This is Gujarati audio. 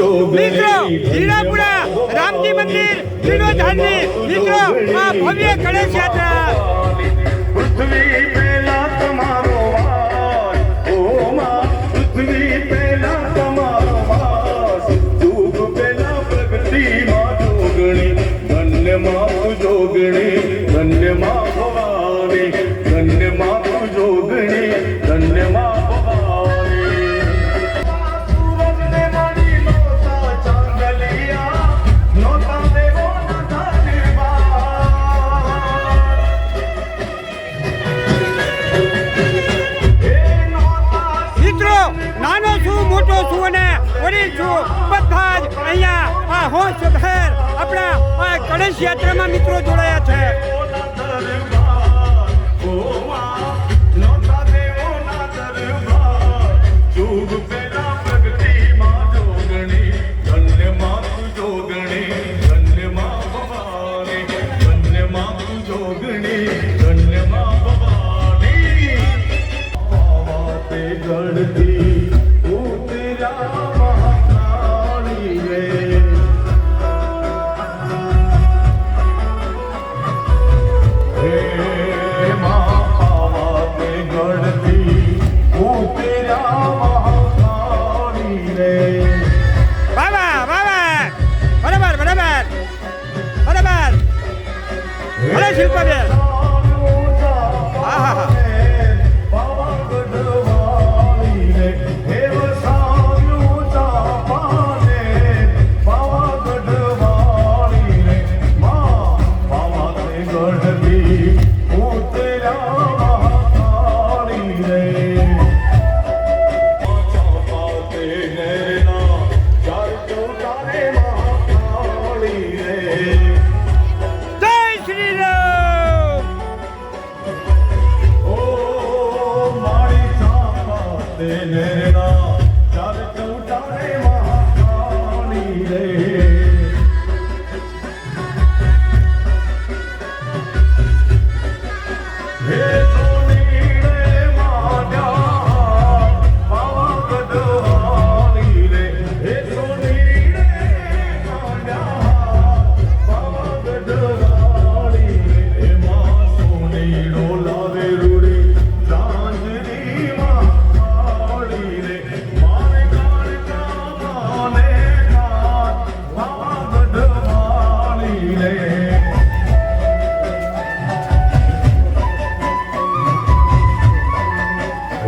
મિત્રો હીરાપુરા રામજી મંદિર વિરોધાની મિત્રો આ ભવ્ય ગણેશ યાત્રા. ધન્ય મા ભવાની ધન્ય મા જોગણી ધન્ય બધા જ અહીંયા આ હોશ શહેર આપણા આ ગણેશ યાત્રામાં મિત્રો જોડાયા છે. गढ़ती ભલે શિલ્પાબેન. સાથે નરના ચાર ચૌટાડે મહાકાળી રે. હે તો